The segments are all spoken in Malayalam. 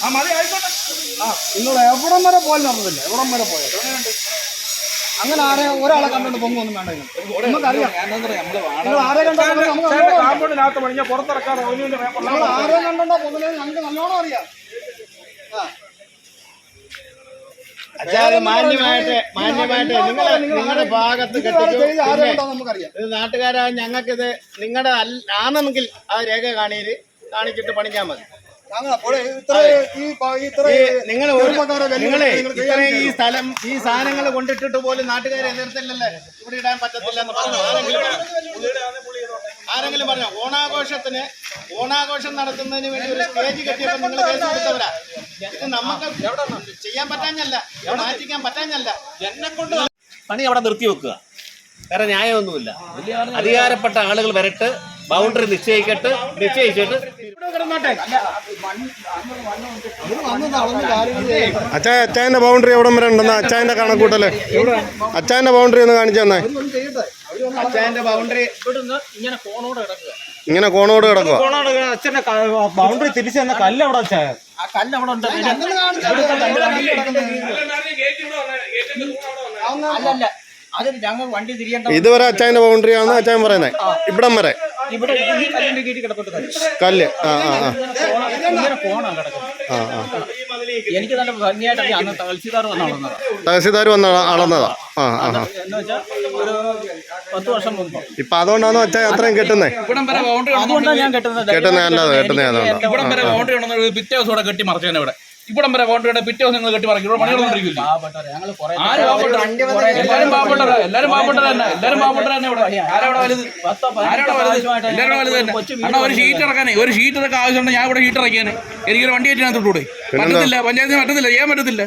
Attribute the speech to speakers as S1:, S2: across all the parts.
S1: ആ മതി ആയിക്കോട്ടെ
S2: ആ നിങ്ങൾ എവിടം വരെ പോയാലും നടന്നില്ല എവിടം വരെ പോയാലും അങ്ങനെ ആരെ ഒരാളെ കണ്ടോണ്ട് പൊങ്ങൊന്നും വേണ്ട. നമുക്കറിയാം നിങ്ങൾ ആരെ കണ്ടോ നമുക്ക് നല്ലോണം അറിയാം.
S1: കാമ്പൗണ്ടിനകത്ത് പണിഞ്ഞ പുറത്തിറക്കാതെ
S2: ആരെ പൊങ്ങുന്നത് ഞങ്ങൾക്ക് നല്ലോണം അറിയാം ആ.
S3: അച്ഛാ മാന്യമായിട്ട് മാന്യമായിട്ട് നിങ്ങൾ നിങ്ങളുടെ ഭാഗത്ത്
S2: ഇത്
S3: പിന്നെ ഇത് നാട്ടുകാരായ ഞങ്ങൾക്കിത് നിങ്ങളുടെ ആണെങ്കിൽ ആ രേഖ കാണിയിൽ കാണിച്ചിട്ട് പണിഞ്ഞാൽ മതി.
S2: ഞങ്ങൾ അപ്പോൾ ഇത്ര ഈ പ- ഇത്ര
S3: ഈ നിങ്ങൾ നിങ്ങളെ
S2: നിങ്ങൾ
S3: ഇത്രയും ഈ സ്ഥലം ഈ സാധനങ്ങൾ കൊണ്ടിട്ടിട്ട് പോലും നാട്ടുകാരെ എതിർത്തില്ലല്ലേ? ഇവിടെ ഇടാൻ പറ്റത്തില്ല എന്ന് പറഞ്ഞു ആരെങ്കിലും പറഞ്ഞോ? ഓണാഘോഷത്തിന് ഓണാഘോഷം നടത്തുന്നതിന് വേണ്ടി ഒരു സ്റ്റേജ് കെട്ടിയപ്പോൾ നിങ്ങൾ കേസ് കൊടുത്തവരാ ഇത് നമുക്ക് ചെയ്യാൻ പറ്റാഞ്ഞല്ല. മാറ്റിക്കാൻ പറ്റാഞ്ഞല്ല.
S4: എന്നെ കൊണ്ട് പണി അവിടെ നിർത്തി വെക്കുക വേറെ ന്യായമൊന്നുമില്ല. അധികാരപ്പെട്ട ആളുകൾ വരട്ട്. ബൗണ്ടറി നിശ്ചയിക്കട്ട് നിശ്ചയിച്ചിട്ട്.
S5: അച്ഛാ അച്ചായന്റെ ബൗണ്ടറി എവിടെ വരെ ഉണ്ടെന്ന്? അച്ചായന്റെ കണക്കൂട്ടല്ലേ അച്ചായന്റെ ബൗണ്ടറി ഒന്ന് കാണിച്ചു തന്നെ.
S3: അച്ഛന്റെ ബൗണ്ടറി
S4: ഇങ്ങനെ കോണോട് കിടക്കുക.
S5: ഇങ്ങനെ കോണോട് കിടക്കുക.
S1: അച്ഛന്റെ ബൗണ്ടറി തിരിച്ചു തന്ന കല്ല് അവിടെ അച്ഛായ
S4: ആ കല്ല് അവിടെ ഉണ്ട്. അല്ലല്ല അത് ഞങ്ങൾ വണ്ടി തിരിയണ്ട
S5: ഇതുവരെ അച്ചായന്റെ ബൗണ്ടറി ആണെന്ന് അച്ചായൻ പറയുന്നത് ഇവിടം വരെ.
S4: ഇവിടെ ഈ കല്ലിന്റെ കീഴിൽ കിടപ്പുണ്ട് കല്ല്.
S5: കല്ല്. ആ ആ ആ.
S4: ഇങ്ങനെ ഫോണാണ് കിടക്കുന്നത്
S5: ആ ആ.
S4: എനിക്ക് നല്ല ഭംഗിയായിട്ട് അറിയാം. അന്ന് തഹസിൽദാർ വന്ന് അളന്നതാ
S5: തഹസിൽദാർ വന്ന് അളന്നതാ ആ ആ ആ.
S4: എന്ന് വെച്ചാൽ ഒരു പത്ത് വർഷം മുമ്പ്.
S5: ഇപ്പൊ അതുകൊണ്ടാണോ അച്ഛൻ അത്രയും കെട്ടുന്നേ?
S1: ഇവിടം വരെ ബൗണ്ടറി
S4: അതുകൊണ്ടാണ് ഞാൻ കെട്ടുന്നത്.
S5: കെട്ടുന്നത് അല്ലാതെ കെട്ടുന്നത്
S4: എനിക്ക്
S1: ഇവിടം വരെ ബൗണ്ടറി ഉണ്ടെന്ന് പിറ്റേ ദിവസം ഇവിടെ കെട്ടി മറിച്ചാണ് ഇവിടെ. ഇവിടം വരെ ബൗണ്ടറി പിറ്റേ ദിവസം നിങ്ങൾ കെട്ടി പറയും ഇവിടെ
S4: പണികളൊന്നും
S1: ആര് പാവപ്പെട്ട? എല്ലാരും പാവപ്പെട്ടവരാ. എല്ലാരും പാവപ്പെട്ടവരാ തന്നെ. എല്ലാരും പാവപ്പെട്ടവരാ തന്നെ ഇവിടെ. ആരവിടെ വലുത്? ആരവിടെ വലുത്? എല്ലാവരും വലുത് തന്നെ.
S4: കൊച്ചു
S1: ഒരു ഷീറ്റ് ഇറക്കാനേ. ഒരു ഷീറ്റ് ഇറക്കാൻ ആവശ്യമുണ്ട്. ഞാൻ ഇവിടെ ഷീറ്റ് ഇറക്കിയാനെ എനിക്കൊരു വണ്ടി കയറ്റിനകത്ത് ഇട്ടൂടെ പറ്റത്തില്ല. പഞ്ചായത്തിന് പറ്റത്തില്ല. ചെയ്യാൻ പറ്റത്തില്ല.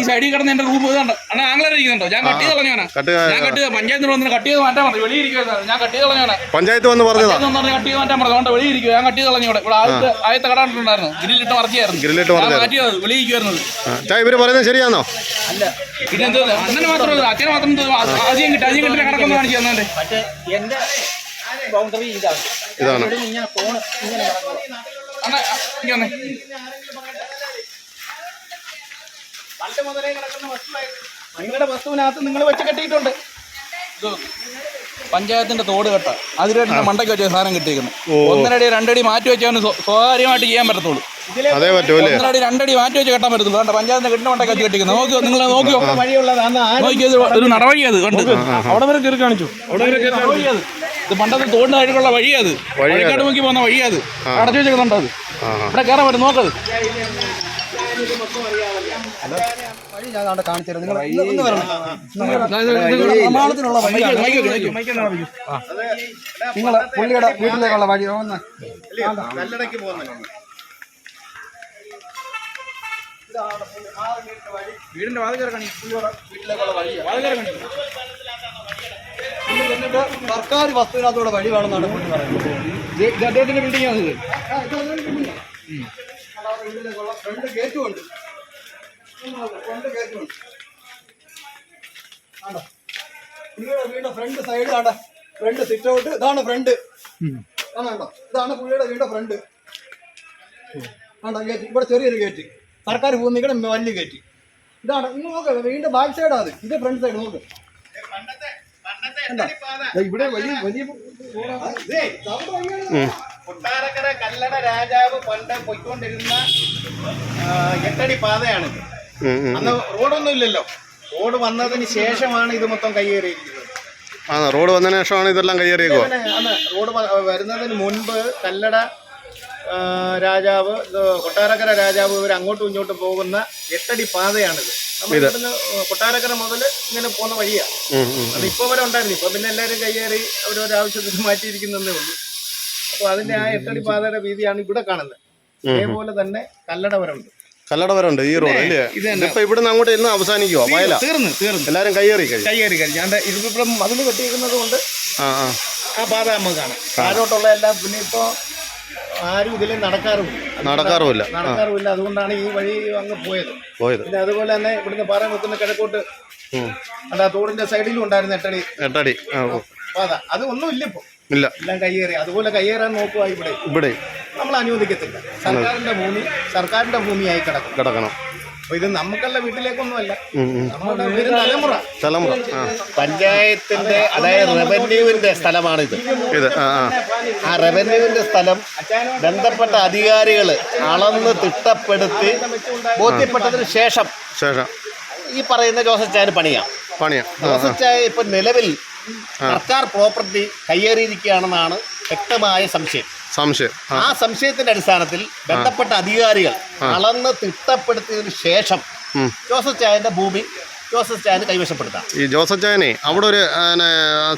S1: ഈ സൈഡിൽ കിടന്ന് എന്റെ റൂം ഇതുണ്ട് അണ്ണാ ആംഗ്ലർ ഇരിക്കുന്നുണ്ടോ? ഞാൻ കട്ട് ചെയ്ത് കളഞ്ഞാണ്
S5: കട്ട്
S1: ഞാൻ കട്ട് ചെയ്ത് പഞ്ചായത്തിന് വന്ന് കട്ട് ചെയ്ത് മാറ്റാൻ പറഞ്ഞു. വെളിയിരിക്കുവായിരുന്നു ഞാൻ കട്ട് ചെയ്ത് കളഞ്ഞാണ്
S5: പഞ്ചായത്ത് വന്ന് പറഞ്ഞതാ?
S1: കട്ട് ചെയ്ത് മാറ്റാൻ പറഞ്ഞു. അതുകൊണ്ട് വെളിയിരിക്കും ഞാൻ കട്ട് ചെയ്ത് കളഞ്ഞു ഇവിടെ. ഇവിടെ ആദ്യത്തെ ആദ്യത്തെ കടാണ്ടുണ്ടായിരുന്നു ഗ്രില്ലിട്ട് മറിച്ചായിരുന്നു.
S5: ഗ്രില്ലിട്ട്.
S1: മാറ്റിയത്
S5: അച്ചായ ഇവർ പറയുന്നത് ശരിയാണോ
S1: പിന്നെ എന്തോ അണ്ണന് മാത്രമല്ല അച്ഛന് മാത്രം എന്തോ ആദ്യം കിട്ടി ആദ്യം കിട്ടിയ കണക്കൊന്ന് കാണിച്ചു തന്നെ
S4: പക്ഷേ എന്റെ ബൗണ്ടറി ഇതാണ്.
S5: ഇതാണ്.
S4: ഇവിടെ ഇങ്ങനെ കോണ് ഇങ്ങനെ കിടക്കുക
S1: അണ്ണ ഇങ്ങ് വന്നേ.
S3: പണ്ട് മുതലേ കിടക്കുന്ന വസ്തുവായിരുന്നു നിങ്ങളുടെ വസ്തുവിനകത്ത് നിങ്ങൾ വെച്ച് കെട്ടിയിട്ടുണ്ട്.
S1: ഇത് പഞ്ചായത്തിന്റെ തോട് കെട്ട. അതിലായിട്ട് മണ്ടയ്ക്ക് വെച്ച സാധനം കിട്ടിയിരിക്കുന്നു. ഒന്നരടി രണ്ടടി മാറ്റി വെച്ചാൽ സ്വകാര്യമായിട്ട് ചെയ്യാൻ പറ്റത്തുള്ളൂ.
S5: അതേ പറ്റൂലേ
S1: ഒന്നരടി രണ്ടടി മാറ്റി വെച്ച് കെട്ടാൻ പറ്റത്തുള്ളൂ. കണ്ട പഞ്ചായത്തിന്റെ കെട്ടിന്റെ മണ്ടയ്ക്ക് വെച്ച് കെട്ടിക്കുന്നത്. നോക്കിയോ നിങ്ങൾ നോക്കിയോ നോക്കിയത് ഒരു നടവഴി അത് കണ്ട്? അവിടെ വരെ കയറി കാണിച്ചു. അവിടെ വരെ കയറി അത് ഇത് പണ്ടത്തെ തോടിന് കഴിക്കുള്ള വഴിയത്. വഴിക്കാട് നോക്കി പോകുന്ന വഴിയത്. അടച്ചു വെച്ചിട്ടുണ്ടോ അത്? ഇവിടെ കയറാൻ പറ്റും നോക്കത്
S2: നിങ്ങൾ പുള്ളിയുടെ വീട്ടിലേക്കുള്ള വഴി ഒന്ന്.
S1: വീടിന്റെ വാതിൽ വീട്ടിലേക്കുള്ള വഴി വാതിൽ
S2: എന്നിട്ട് സർക്കാർ വസ്തുവിനകത്തൂടെ വഴി വേണമെന്നാണ് പുള്ളി പറയുന്നത്.
S1: അദ്ദേഹത്തിന്റെ ബിൽഡിംഗ് ആണ് ഇത്.
S2: വീട്ടിലേക്കുള്ള ഫ്രണ്ട് ഗേറ്റും ഉണ്ട് ഫ്രണ്ട് ഗേറ്റും ഉണ്ട് ആണ്ടോ പുള്ളിയുടെ വീടിന്റെ front side front sit out ഇതാണ് ഫ്രണ്ട് ആണോ ഇതാണ് പുള്ളിയുടെ വീടിന്റെ ഫ്രണ്ട് ആണ്ടോ ഗേറ്റ് ഇവിടെ ചെറിയൊരു ഗേറ്റ് സർക്കാർ ഭൂമിയുടെ മല്ല് കയറ്റി. ഇതാണ് ഇന്ന് നോക്ക് വീണ്ടും ബാക്ക് സൈഡാണ് അത്. ഇത് ഫ്രണ്ട് സൈഡ് നോക്ക്. ഇവിടെ വലിയ വലിയ
S3: കൊട്ടാരക്കര കല്ലട രാജാവ് പണ്ട് പൊയ്ക്കൊണ്ടിരുന്ന എട്ടടി പാതയാണിത്
S5: ഉം.
S3: അന്ന് റോഡൊന്നും ഇല്ലല്ലോ. റോഡ് വന്നതിന് ശേഷമാണ് ഇത് മൊത്തം കയ്യേറിയിരിക്കുന്നത്.
S5: ആ റോഡ് വന്നതിന് ശേഷമാണ് ഇതെല്ലാം കയ്യേറിയേക്കോ
S3: റോഡ് വരുന്നതിന് മുൻപ് കല്ലട രാജാവ് കൊട്ടാരക്കര രാജാവ് ഇവർ അങ്ങോട്ടും ഇങ്ങോട്ടും പോകുന്ന എട്ടടി പാതയാണിത്. നമ്മൾ കൊട്ടാരക്കര മുതൽ ഇങ്ങനെ പോകുന്ന വഴിയാണ്. അത് ഇപ്പോൾ വരെ ഉണ്ടായിരുന്നു. ഇപ്പൊ പിന്നെ എല്ലാവരും കയ്യേറി അവരൊരാവശ്യത്തിന് മാറ്റിയിരിക്കുന്നതേ ഉള്ളൂ. അപ്പോൾ അതിന്റെ ആ എട്ടടി പാതയുടെ വീതിയാണ് ഇവിടെ കാണുന്നത്. അതേപോലെ തന്നെ കല്ലട വരെ ഉണ്ട്
S5: കല്ലട ഈ റോഡ് അല്ലേ. ഇതിപ്പോ ഇവിടുന്ന് അങ്ങോട്ട് ഇന്ന് അവസാനിക്കുവോ? വയല?
S3: തീർന്നു തീർന്നു.
S5: എല്ലാരും കയ്യേറി കഴിഞ്ഞു?
S3: കയ്യേറി കഴിഞ്ഞു. ഞാൻ ഇതിപ്പം മതിൽ കെട്ടിയിരിക്കുന്നത് കൊണ്ട്
S5: ആ
S3: പാത നമുക്ക് കാണാം. താഴോട്ടുള്ള എല്ലാം പിന്നെ ഇപ്പോൾ ആരും ഇതിൽ നടക്കാറുമില്ല
S5: നടക്കാറുമില്ല.
S3: നടക്കാറുമില്ല. അതുകൊണ്ടാണ് ഈ വഴി അങ്ങ് പോയത്.
S5: പോയത്.
S3: പിന്നെ അതുപോലെ തന്നെ ഇവിടുന്ന് പാറ വെക്കുന്ന കിഴക്കോട്ട്. അല്ല തോടിന്റെ സൈഡിലും ഉണ്ടായിരുന്നു എട്ടടി.
S5: എട്ടടി.
S3: പാത അത്. ഒന്നും ഇല്ല ഇപ്പൊ.
S5: ഇല്ല.
S3: എല്ലാം കയ്യേറി. അതുപോലെ കയ്യേറാൻ നോക്കുക ഇവിടെ.
S5: ഇവിടെ.
S3: നമ്മൾ അനുവദിക്കത്തില്ല. സർക്കാരിന്റെ ഭൂമി സർക്കാരിന്റെ ഭൂമിയായി കിടക്കും.
S5: കിടക്കണം.
S3: അപ്പൊ ഇത് നമുക്കല്ല വീട്ടിലേക്കൊന്നുമല്ല. നമ്മുടെ വരും തലമുറ.
S5: തലമുറ. ആ.
S6: പഞ്ചായത്തിന്റെ അതായത് റവന്യൂവിന്റെ സ്ഥലമാണിത്.
S5: ഇത് ആ ആ.
S6: ആ റവന്യൂവിന്റെ സ്ഥലം ബന്ധപ്പെട്ട അധികാരികൾ അളന്ന് തിട്ടപ്പെടുത്തി ബോധ്യപ്പെട്ടതിന് ശേഷം
S5: ശേഷം.
S6: ഈ പറയുന്ന ജോസഫ് ചായന് പണിയാം.
S5: പണിയാ. ആ ആ.
S6: ജോസഫ് ചായ ഇപ്പൊ നിലവിൽ സർക്കാർ പ്രോപ്പർട്ടി കയ്യേറിയിരിക്കുകയാണെന്നാണ് വ്യക്തമായ സംശയം.
S5: സംശയം. ആ.
S6: സംശയത്തിന്റെ അടിസ്ഥാനത്തിൽ ബന്ധപ്പെട്ട അധികാരികൾ അളന്ന് തിട്ടപ്പെടുത്തിയതിനു ശേഷം. ജോസഫ് ചായന്റെ ഭൂമി ജോസഫ് ചായന് കൈവശപ്പെടുത്താം.
S5: ഈ ജോസഫ് ചായനെ അവിടെ ഒരു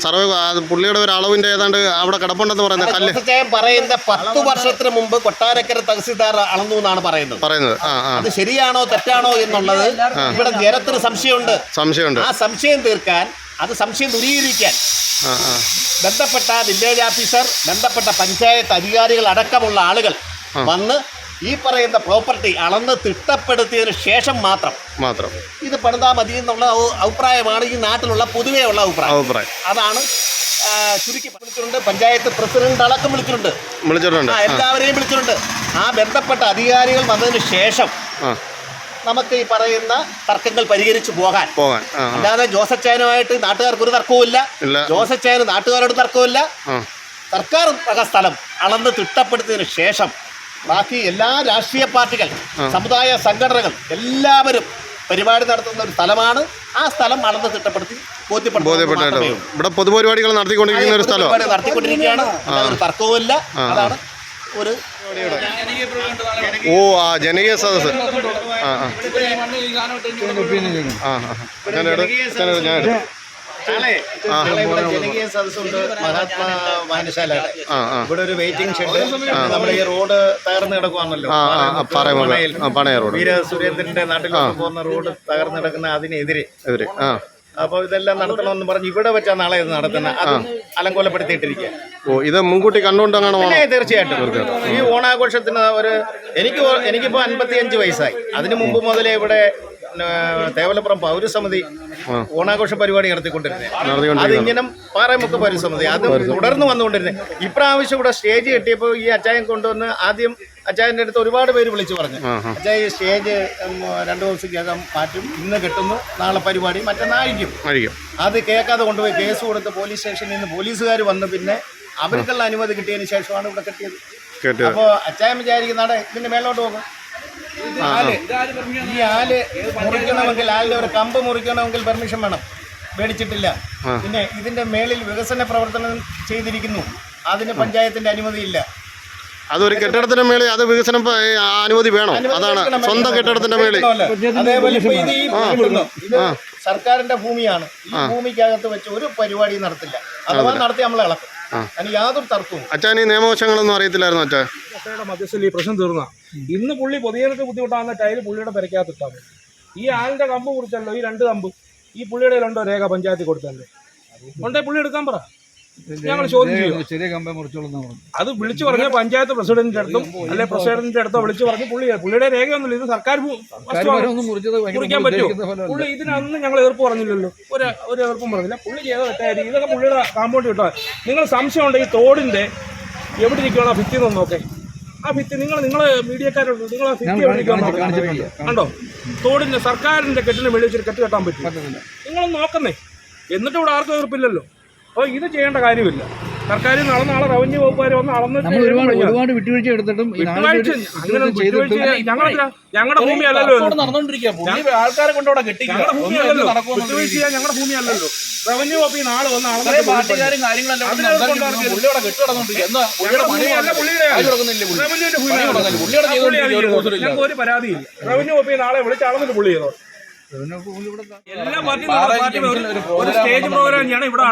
S5: സർവേ പുള്ളിയുടെ ഒരു അളവിന്റെ ഏതാണ്ട് അവിടെ കിടപ്പുണ്ടെന്ന് പറയുന്നത് കല്ല്.
S6: ജോസഫ് ചായൻ പറയുന്ന പത്ത് വർഷത്തിന് മുമ്പ് കൊട്ടാരക്കര തഹസിൽദാർ അളന്നു എന്നാണ് പറയുന്നത്.
S5: പറയുന്നത്.
S6: അത് ശരിയാണോ തെറ്റാണോ എന്നുള്ളത് ഇവിടെ ജനത്തിന് സംശയമുണ്ട്.
S5: സംശയമുണ്ട്.
S6: ആ സംശയം തീർക്കാൻ അത് സംശയം ദൂരീകരിക്കാൻ ബന്ധപ്പെട്ട വില്ലേജ് ഓഫീസർ ബന്ധപ്പെട്ട പഞ്ചായത്ത് അധികാരികൾ അടക്കമുള്ള ആളുകൾ വന്ന് ഈ പറയുന്ന പ്രോപ്പർട്ടി അളന്ന് തിട്ടപ്പെടുത്തിയതിന് ശേഷം മാത്രം
S5: മാത്രം.
S6: ഇത് പണിതാ മതി എന്നുള്ള അഭിപ്രായമാണ് ഈ നാട്ടിലുള്ള പൊതുവേ ഉള്ള അഭിപ്രായം.
S5: അഭിപ്രായം.
S6: അതാണ് ചുരുക്കി വിളിച്ചിട്ടുണ്ട്. പഞ്ചായത്ത് പ്രസിഡന്റ് അടക്കം വിളിച്ചിട്ടുണ്ട്.
S5: വിളിച്ചിട്ടുണ്ട്.
S6: എല്ലാവരെയും വിളിച്ചിട്ടുണ്ട്. ആ ബന്ധപ്പെട്ട അധികാരികൾ വന്നതിന് ശേഷം നമുക്ക് ഈ പറയുന്ന തർക്കങ്ങൾ പരിഹരിച്ചു പോകാൻ.
S5: പോകാൻ
S6: അല്ലാതെ ജോസഫ് ചായനുമായിട്ട് നാട്ടുകാർക്ക് ഒരു തർക്കവുമില്ല.
S5: ഇല്ല.
S6: ജോസഫ് നാട്ടുകാരോട് തർക്കവുമില്ല. സർക്കാർ വക സ്ഥലം അളന്ന് തിട്ടപ്പെടുത്തിയതിനു ശേഷം ബാക്കി എല്ലാ രാഷ്ട്രീയ പാർട്ടികൾ സമുദായ സംഘടനകൾ എല്ലാവരും പരിപാടി നടത്തുന്ന ഒരു സ്ഥലമാണ്. ആ സ്ഥലം അളന്ന് തിട്ടപ്പെടുത്തി ബോധ്യപ്പെടുത്തുന്നത്
S5: ബോധ്യപ്പെട്ടായിട്ട് ഇവിടെ പൊതുപരിപാടികൾ നടത്തിക്കൊണ്ടിരിക്കുന്ന ഒരു
S6: സ്ഥലം. നടത്തിക്കൊണ്ടിരിക്കുകയാണ്. തർക്കവുമില്ല. അതാണ് ഒരു
S5: ഓ ആ ജനകീയ സദസ് ആ ആ. ഞാൻ
S3: ജനകീയ സദസ്സുണ്ട്. മഹാത്മാ
S5: വായനശാല.
S3: ഇവിടെ ഒരു വെയിറ്റിംഗ് ഷെഡ് നമ്മുടെ ഈ റോഡ് തകർന്നു കിടക്കുവാണല്ലോ.
S5: പണയ റോഡ്.
S3: വീര സുരേന്ദ്രന്റെ നാട്ടിൽ പോകുന്ന റോഡ് തകർന്നു കിടക്കുന്ന അതിനെതിരെ.
S5: എതിരെ ആ.
S3: അപ്പോൾ ഇതെല്ലാം നടത്തണമെന്ന് പറഞ്ഞ് ഇവിടെ വെച്ചാൽ നാളെ ഇത് നടത്തുന്ന അത് അലങ്കോലപ്പെടുത്തിയിട്ടിരിക്കുക
S5: ഓ ഇത് മുൻകൂട്ടി കണ്ടുകൊണ്ട് അങ്ങനെ
S3: തീർച്ചയായിട്ടും. ഈ ഓണാഘോഷത്തിന് ഒരു എനിക്ക് ഓ- എനിക്കിപ്പോ അൻപത്തിയഞ്ച് വയസ്സായി. അതിനു മുമ്പ് മുതലേ ഇവിടെ തേവലപ്പുറം പൗരസമിതി ഓണാഘോഷ പരിപാടി നടത്തിക്കൊണ്ടിരുന്നത് അതിങ്ങനെ പാറമുക്ക് പൗരസമിതി അത് തുടർന്ന് വന്നുകൊണ്ടിരുന്നത് ഇപ്രാവശ്യം ഇവിടെ സ്റ്റേജ് കെട്ടിയപ്പോൾ ഈ അച്ചായം കൊണ്ടുവന്ന് ആദ്യം അച്ചായന്റെ അടുത്ത് ഒരുപാട് പേര് വിളിച്ചു പറഞ്ഞു. അച്ചായ സ്റ്റേജ് രണ്ടു ദിവസത്തേക്കകം മാറ്റും ഇന്ന് കെട്ടുന്നു നാളെ പരിപാടി മറ്റന്നായിരിക്കും. അത് കേൾക്കാതെ കൊണ്ടുപോയി കേസ് കൊടുത്ത് പോലീസ് സ്റ്റേഷനിൽ നിന്ന് പോലീസുകാർ വന്ന് പിന്നെ അവർക്കുള്ള അനുമതി കിട്ടിയതിന് ശേഷമാണ് ഇവിടെ കെട്ടിയത്. അപ്പോൾ അച്ചായം വിചാരിക്കുന്നാടെ ഇതിന്റെ മേലോട്ട് പോകും. ഈ ആൽ മുറിക്കണമെങ്കിൽ ആലിന്റെ ഒരു കമ്പ് മുറിക്കണമെങ്കിൽ പെർമിഷൻ വേണം. മേടിച്ചിട്ടില്ല. പിന്നെ ഇതിന്റെ മേളിൽ വികസന പ്രവർത്തനം ചെയ്തിരിക്കുന്നു. അതിന് പഞ്ചായത്തിന്റെ അനുമതിയില്ല.
S5: അതൊരു കെട്ടിടത്തിന്റെ മേളിൽ അത് വികസനം അനുമതി വേണം? അതാണ് സ്വന്തം കെട്ടിടത്തിന്റെ മേളിൽ.
S3: സർക്കാരിന്റെ ഭൂമിയാണ്. ഈ ഭൂമിക്കകത്ത് വെച്ച് ഒരു പരിപാടി നടത്തില്ല. അഥവാ നടത്തി നമ്മളെ ഇളക്കും. യാതൊരു തർക്കവും
S5: അച്ഛൻ ഈ നിയമവശങ്ങളൊന്നും അറിയത്തില്ലായിരുന്നു അച്ഛാ?
S7: മധ്യസ്ഥ മധ്യസ്ഥയിൽ ഈ പ്രശ്നം തീർന്ന. ഇന്ന് പുള്ളി പൊതുജനങ്ങൾക്ക് ബുദ്ധിമുട്ടാകുന്ന ടൈൽ പുള്ളിയുടെ പെരക്കകത്ത് ഇട്ടാൽ മതി ഈ ആളിന്റെ കമ്പ് കുറിച്ചല്ലോ ഈ രണ്ട് കമ്പ്. ഈ പുള്ളിയുടെ രണ്ടോ രേഖ പഞ്ചായത്തിൽ കൊടുത്തല്ലേ? ഉണ്ടേ പുള്ളി എടുക്കാൻ പറ. ഞങ്ങൾ ചോദ്യം ചെയ്യും.
S2: ചെറിയ കമ്പ മുറിച്ചോളൂ പറഞ്ഞു
S7: അത് വിളിച്ചു പറഞ്ഞ പഞ്ചായത്ത് പ്രസിഡന്റിന്റെ അടുത്തും അല്ലെ പ്രസിഡന്റിന്റെ അടുത്തോ വിളിച്ചു പറഞ്ഞ് പുള്ളി പുള്ളിയുടെ രേഖയൊന്നുമില്ല. ഇത് സർക്കാർ മുറിക്കാൻ പറ്റുമോ? പുള്ളി ഇതിനൊന്നും ഞങ്ങൾ എതിർപ്പ് പറഞ്ഞില്ലല്ലോ. ഒരു ഒരു എതിർപ്പും പറഞ്ഞില്ല. പുള്ളി ചെയ്ത തെറ്റായിരിക്കും. ഇതൊക്കെ പുള്ളിയുടെ കാമ്പൗണ്ട് കിട്ടാൻ നിങ്ങൾ സംശയം ഈ തോടിന്റെ എവിടെ ഇരിക്കുകയാണോ ഭിത്തി എന്ന് നോക്കേ. ആ ഭിത്തി നിങ്ങൾ നിങ്ങൾ മീഡിയക്കാരുണ്ട് നിങ്ങൾ ആ ഭിത്തി എവിടെ കണ്ടോ? തോടിന്റെ സർക്കാരിന്റെ കെട്ടിന് വെളി വെച്ചിട്ട് കെട്ട് കെട്ടാൻ പറ്റും നിങ്ങളൊന്ന് നോക്കുന്നേ. എന്നിട്ട് ഇവിടെ ആർക്കും എതിർപ്പില്ലല്ലോ. അപ്പോൾ ഇത് ചെയ്യേണ്ട കാര്യമില്ല. സർക്കാർ നാളെ നാളെ റവന്യൂ വകുപ്പുകാർ വന്ന് അളന്നിട്ട്
S2: നമ്മൾ ഒരുപാട് വിട്ടുവീഴ്ച എടുത്തിട്ടും
S7: ഞങ്ങളുടെ ഞങ്ങളുടെ ഭൂമി അല്ലല്ലോ.
S1: ആൾക്കാരെ കൊണ്ടോടെ കെട്ടി
S7: ഞങ്ങളുടെ ഭൂമി അല്ലല്ലോ. വിട്ടുവീഴ്ച ഞങ്ങളുടെ ഭൂമി അല്ലല്ലോ. റവന്യൂ വകുപ്പ് നാളെ വന്ന് അളന്നിട്ട്
S1: പാർട്ടിക്കാരും കാര്യങ്ങളെല്ലാം ഒരു
S7: പരാതിയില്ല. റവന്യൂ വകുപ്പ് നാളെ വിളിച്ച് അളന്നിട്ട് പുള്ളി ചെയ്തോ എല്ലാ പാർട്ടിയും ഒരു- സ്റ്റേജ് പ്രോഗ്രാം ഞാൻ ഇവിടെ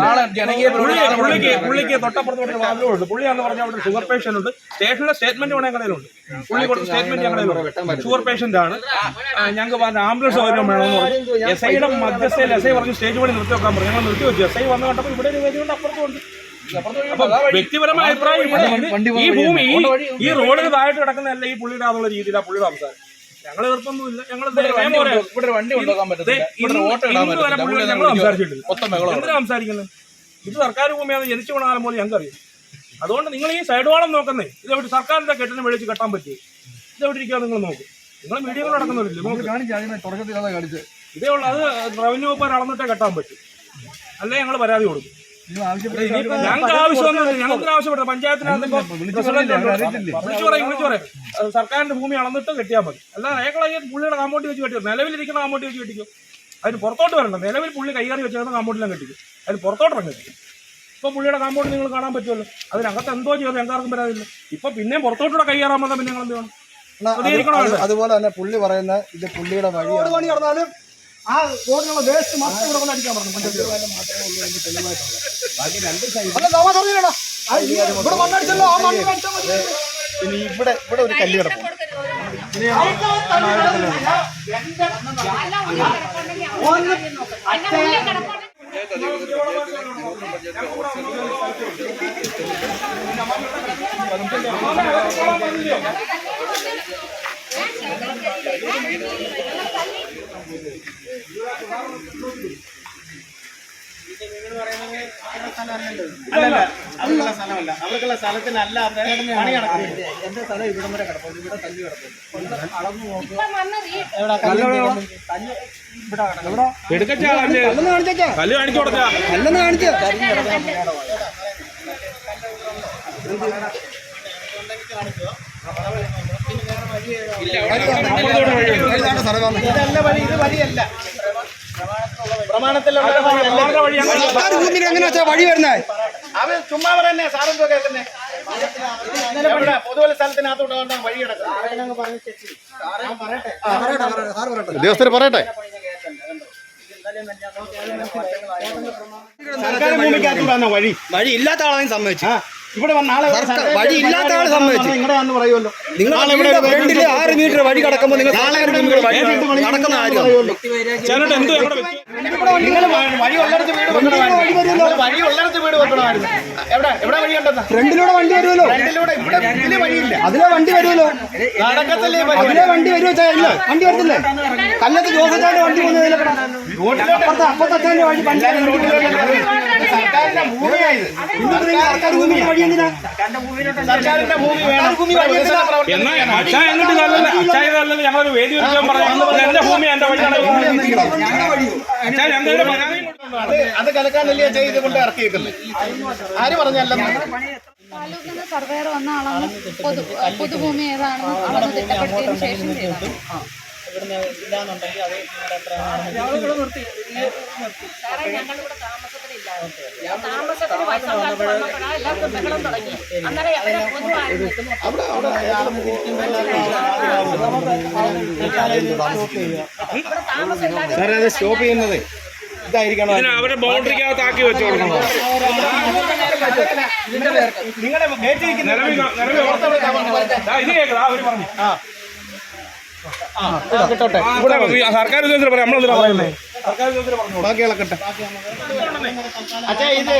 S1: നാളെ ജനകീയ പരിപാടി
S7: പുള്ളിക്ക് പുള്ളിക്ക് തൊട്ടപ്പുറത്തോട്ട് വാതിലുണ്ട് പുള്ളി എന്ന് പറഞ്ഞാൽ അവിടെ ഷുഗർ പേഷ്യന്റ് ഉണ്ട്. സ്റ്റേഷനിലെ സ്റ്റേറ്റ്മെന്റ് വേണേ കടയിലുണ്ട് പുള്ളി കൊടുത്ത സ്റ്റേറ്റ്മെന്റ് ഞങ്ങളുടെ ഷുഗർ പേഷ്യന്റ് ആണ്. ഞങ്ങൾക്ക് പറഞ്ഞ ആംബുലൻസ് സൗകര്യം വേണമെന്ന് പറഞ്ഞു. എസ് ഐയുടെ മധ്യസ്ഥയിൽ എസ് ഐ പറഞ്ഞു സ്റ്റേജ് പണി നിർത്തി വെക്കാൻ പറഞ്ഞു. ഞങ്ങൾ നിർത്തി വെച്ചു. എസ് ഐ വന്ന് കണ്ടപ്പോൾ ഇവിടെ ഒരു വേദിയുണ്ട് അപ്പുറത്തുണ്ട് അപ്പൊ വ്യക്തിപരമായ അഭിപ്രായം ഇവിടെ ഈ ഭൂമി ഈ- ഈ റോഡിന് താഴെ കിടക്കുന്നതല്ല ഈ പുള്ളിയുടെ എന്നുള്ള രീതിയിലാണ് പുള്ളിയുടെ സംസാരം ഞങ്ങൾ എതിർപ്പൊന്നുമില്ല. ഞങ്ങൾ
S1: ഇവിടെ ഒരു വണ്ടി ഇവിടെ ഒരു കൊണ്ടുപോകാൻ പറ്റത്തില്ല. ഇവിടെ ഒരു ഓട്ടോ ഇടാൻ പറ്റത്തില്ല. പുള്ളി
S7: ഞങ്ങൾ
S1: ഞങ്ങൾ
S7: സംസാരിച്ചിട്ടില്ല
S1: മൊത്തം ബഹളം
S7: എന്തിനാ സംസാരിക്കുന്നത്? ഇത് സർക്കാർ ഭൂമിയാണ് ജനിച്ചു വീണ കാലം പോലെ ഞങ്ങൾക്കറിയാം. അതുകൊണ്ട് നിങ്ങൾ ഈ സൈഡ് വാളം നോക്കുന്നേ. ഇത് എവിടെ സർക്കാരിന്റെ കെട്ടിന് മേടിച്ച് കെട്ടാൻ പറ്റി ഇത് എവിടെ ഇരിക്കുക നിങ്ങൾ നോക്കും. നിങ്ങൾ മീഡിയ നടക്കുന്നില്ലേ ഇതേ ഉള്ളൂ. അത് റവന്യൂ വകുപ്പ് അളന്നിട്ടേ കെട്ടാൻ പറ്റും. അല്ലെ ഞങ്ങൾ പരാതി കൊടുക്കും. ഞങ്ങൾക്ക് ആവശ്യമൊന്നുമില്ല. ഞങ്ങൾക്ക് ആവശ്യപ്പെട്ട. പഞ്ചായത്തിനകത്ത് ഇപ്പൊ പ്രസിഡന്റ് ഉണ്ട്. വിളിച്ചു പറയും. വിളിച്ചു പറയും അത് സർക്കാരിന്റെ ഭൂമി അളന്നിട്ട് കെട്ടിയാൽ മതി. അല്ല ഏക്കളയ്യ പുള്ളിയുടെ കാമ്പോട്ടി വെച്ച് കെട്ടിയോ? നിലവിലിരിക്കുന്ന കാമ്പോട്ടി വെച്ച് കെട്ടിക്കും? അതിന് പുറത്തോട്ട് വരണ്ട. നിലവിൽ പുള്ളി കൈകാറി വെച്ചിരുന്ന കാമ്പോട്ടിലും കെട്ടിക്കും. അതിന് പുറത്തോട്ട് ഇറങ്ങിക്കും ഇപ്പൊ പുള്ളിയുടെ കാമ്പോട്ട് നിങ്ങൾ കാണാൻ പറ്റുമല്ലോ. അതിനകത്ത് എന്തോ ചെയ്തു ഞങ്ങൾക്കും വരാതില്ല ഇപ്പൊ പിന്നെയും പുറത്തോട്ടൂടെ കൈകാറാൻ വന്നാൽ പിന്നെ ഞങ്ങൾ എന്ത് വേണം
S2: അതുപോലെ തന്നെ പുള്ളി പറയുന്ന ഇത് പുള്ളിയുടെ വഴി
S7: പണി നടന്നാലും ആ റോഡിനുള്ള വേസ്റ്റ് മാത്രം ഇവിടെ കൊണ്ട് അടിക്കാൻ പറഞ്ഞു അല്ല ആ, ഈ ഇവിടെ മണ്ണടിച്ചല്ലോ ആ മണ്ണ് അടിച്ചാൽ മതി
S2: ഇനി ഇവിടെ ഇവിടെ ഒരു കല്ല് കിടക്കും
S3: അല്ലല്ല അവർക്കുള്ള സ്ഥലമല്ല. അവർക്കുള്ള സ്ഥലത്തിനല്ലാത്ത പണി നടക്കുന്നുണ്ട്
S7: കിടപ്പുണ്ട്. കല്ല് കാണിച്ചു കൊടുത്താ
S2: അല്ലെന്ന് ഇവിടെ
S3: ഇതല്ല വഴി ഇത് വഴിയല്ല പ്രമാണത്തിലുള്ള വഴിയല്ല
S7: വഴി ഞങ്ങൾ
S2: സർക്കാർ ഭൂമിയിൽ എങ്ങനെ വെച്ചാ വഴി വരുന്നേ
S3: അവൻ ചുമ്മാ പറയുന്നേ സാറെന്തോ കേൾക്കുന്നേ
S5: ഉദ്യോഗസ്ഥർ പറയട്ടെ
S3: സർക്കാർ ഭൂമിക്കകത്തൂടാണ് വഴി.
S2: വഴി ഇല്ലാത്ത ആളെ സമ്മതിച്ചു
S3: ഇവിടെ വന്ന ആളെ
S2: വഴി ഇല്ലാത്ത ആൾ സമ്മതിച്ചു.
S3: നിങ്ങളുടെ വന്ന് പറയുമല്ലോ.
S2: നിങ്ങൾ ഫ്രണ്ടിൽ ആറ് മീറ്റർ വഴി കടക്കുമ്പോൾ നിങ്ങൾ നടക്കുന്ന കാര്യം
S7: ചേട്ടൻ എന്തോ ഞങ്ങളുടെ വ്യക്തി
S3: നിങ്ങൾ വഴി ഉള്ളിടത്ത് വീട് വഴി ഉള്ളിടത്ത് വീട് വെക്കണമായിരുന്നു. എവിടെ? എവിടെ വഴി ഉണ്ടെന്നാ?
S2: ഫ്രണ്ടിലൂടെ വണ്ടി വരുമല്ലോ.
S3: ഫ്രണ്ടിലൂടെ ഇവിടെ ഇതിൽ വഴിയില്ല.
S2: അതിലെ വണ്ടി വരുമല്ലോ.
S3: നടക്കത്തല്ലേ
S2: അതിലെ വണ്ടി വരുമോ ഇല്ല. വണ്ടി വരത്തില്ലേ? കല്ലത്ത് ജോസച്ചാന്റെ വണ്ടി വന്നതിലെ അപ്പുറത്തെ അപ്പുറത്തെ വഴി
S3: സർക്കാരിന്റെ ഭൂമിയായത് സർക്കാരിന്റെ ഭൂമി വേണം. ഭൂമി
S7: എന്നാ അച്ഛാ എന്നിട്ട് ഇതല്ലല്ലോ അച്ഛാ ഇതല്ലല്ലോ ഞങ്ങളൊരു വേദി ഒരുക്കാൻ പറഞ്ഞു. ഇത് എന്റെ ഭൂമി എന്റെ വഴിയാണ്. അച്ഛാ പരാതിയും കൊടുത്തു.
S3: അത് അത് കലക്കാനല്ലേ ചെയ്ത് കൊണ്ട് ഇറക്കിയേക്കുന്നത് ആര് പറഞ്ഞല്ലെന്ന്
S8: താലൂക്കിൽ സർവേയർ വന്ന ആളാണ്. പൊതു പൊതുഭൂമി ഏതാണെന്ന് അളന്ന് തിട്ടപ്പെടുത്തിയതിനു ശേഷം ചെയ്തതാണ്. സാറേ ഞങ്ങളിവിടെ താമസത്തിലില്ലായിരുന്നു താമസത്തിന് വയസ്സുകാർക്ക് വന്നപ്പോഴാണ് എല്ലാവർക്കും ബഹളം തുടങ്ങി. അന്നേരം എവിടെ പൊതുവായിരുന്നു ഇവിടെ താമസം ഇല്ലാതെ
S3: സാറേ അത് സ്റ്റോപ്പ് ചെയ്യുന്നത്. ഇതായിരിക്കണം.
S7: അവരെ ബൗണ്ടറിക്കകത്താക്കി വെച്ചു കൊടുക്കണം.
S3: നിങ്ങളുടെ
S7: ഇത് കേൾക്കടാ അവർ പറഞ്ഞു.
S3: കിട്ടോട്ടെ.
S7: സർക്കാർ ഉദ്യോഗസ്ഥർ പറയാം നമ്മളെന്തിനാ പറയുന്നത്?
S3: ബാക്കി ഇളക്കട്ടെ അച്ഛാ ഇത്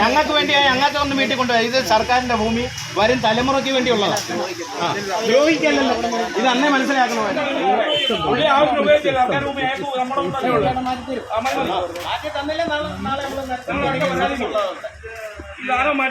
S3: ഞങ്ങൾക്ക് വേണ്ടിയാ ഞങ്ങൾക്ക് ഒന്ന് വീട്ടിൽ കൊണ്ടുപോയി. ഇത് സർക്കാരിന്റെ ഭൂമി വരും തലമുറയ്ക്ക് വേണ്ടിയുള്ളതാണ് ഇത് അന്നേ മനസ്സിലാക്കണമായിരുന്നു തന്നില്ലേ നാളെ നമ്മൾ